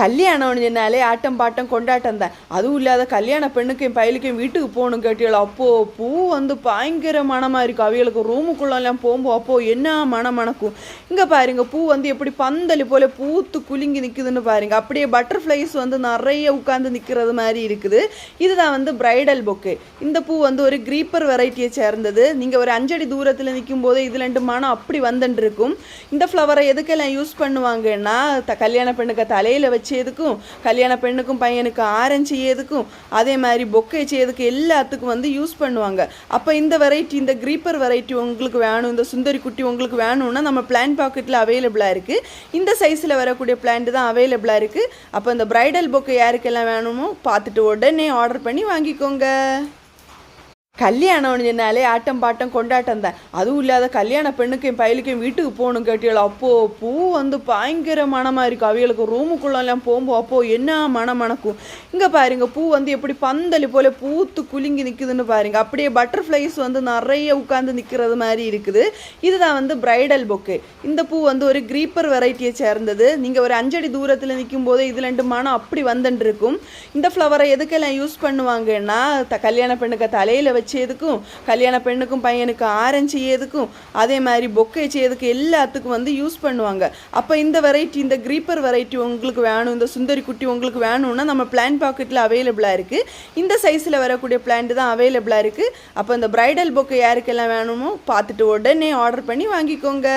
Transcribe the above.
கல்யாணம்னு சொன்னாலே ஆட்டம் பாட்டம் கொண்டாட்டம் தான். அதுவும் இல்லாத கல்யாண பெண்ணுக்கும் பயலுக்கும் வீட்டுக்கு போகணும் கேட்டீங்களா அப்போ பூ வந்து பயங்கர மணமாக இருக்கும் அவைகளுக்கு ரூமுக்குள்ளெல்லாம் போகும்போது அப்போது என்ன மனம் மணக்கும்? இங்கே பாருங்க பூ வந்து எப்படி பந்தலி போல பூத்து குலுங்கி நிற்குதுன்னு பாருங்க. அப்படியே பட்டர்ஃப்ளைஸ் வந்து நிறைய உட்காந்து நிற்கிறது மாதிரி இருக்குது. இதுதான் வந்து பிரைடல் பொக்கு இந்த பூ வந்து ஒரு கிரீப்பர் வெரைட்டியை சேர்ந்தது. நீங்கள் ஒரு அஞ்சடி தூரத்தில் நிற்கும் போது இதில் ரெண்டு மனம் அப்படி வந்துட்டு இருக்கும். இந்த ஃப்ளவரை எதுக்கெல்லாம் யூஸ் பண்ணுவாங்கன்னா கல்யாண பெண்ணுக்கு தலையில் வச்சு செய்யறதுக்கும் கல்யாண பெண்ணுக்கும் பையனுக்கு ஆரஞ்சு செய்யறதுக்கும் அதே மாதிரி பொக்கை செய்யறதுக்கு எல்லாத்துக்கும் வந்து யூஸ் பண்ணுவாங்க. அப்போ இந்த வெரைட்டி இந்த க்ரீப்பர் வெரைட்டி உங்களுக்கு வேணும் இந்த சுந்தரி குட்டி உங்களுக்கு வேணும்னா நம்ம பிளான் பாக்கெட்டில் அவைலபிளாக இருக்குது இந்த சைஸில் வரக்கூடிய பிளான்ட் தான் அவைலபிளாக இருக்குது அப்போ இந்த ப்ரைடல் பொக்கை யாருக்கெல்லாம் வேணுமோ பார்த்துட்டு உடனே ஆர்டர் பண்ணி வாங்கிக்கோங்க. கல்யாணம்னு சொன்னாலே ஆட்டம் பாட்டம் கொண்டாட்டம் தான். அதுவும் இல்லாத கல்யாண பெண்ணுக்கும் பயலுக்கும் வீட்டுக்கு போகணும் கேட்டீங்களா அப்போ பூ வந்து பயங்கர மணமாக இருக்கும் அவைகளுக்கு ரூமுக்குள்ளெல்லாம் போகும்போது அப்போது என்ன மனம் மணக்கும்? இங்கே பாருங்க பூ வந்து எப்படி பந்தலி போல் பூத்து குலுங்கி நிற்குதுன்னு பாருங்க. அப்படியே பட்டர்ஃப்ளைஸ் வந்து நிறைய உட்காந்து நிற்கிறது மாதிரி இருக்குது. இதுதான் வந்து பிரைடல் பொக்கு இந்த பூ வந்து ஒரு கிரீப்பர் வெரைட்டியை சேர்ந்தது. நீங்கள் ஒரு அஞ்சடி தூரத்தில் நிற்கும் போது இது ரெண்டு மனம் அப்படி வந்துட்டு இருக்கும். இந்த ஃப்ளவரை எதுக்கெல்லாம் யூஸ் பண்ணுவாங்கன்னா த கல்யாண பெண்ணுக்கு தலையில் வச்சு வச்சதுக்கும் கல்யாண பெண்ணுக்கும் பையனுக்கு ஆரஞ்சு செய்யறதுக்கும் அதே மாதிரி பொக்கை செய்யறதுக்கு எல்லாத்துக்கும் வந்து யூஸ் பண்ணுவாங்க. அப்போ இந்த வெரைட்டி இந்த க்ரீப்பர் வெரைட்டி உங்களுக்கு வேணும் இந்த சுந்தரி குட்டி உங்களுக்கு வேணும்னா நம்ம பிளான் பாக்கெட்டில் அவைலபிளாக இருக்குது இந்த சைஸில் வரக்கூடிய பிளான்ட் தான் அவைலபிளாக இருக்குது அப்போ இந்த ப்ரைடல் பொக்கை யாருக்கெல்லாம் வேணுமோ பார்த்துட்டு உடனே ஆர்டர் பண்ணி வாங்கிக்கோங்க.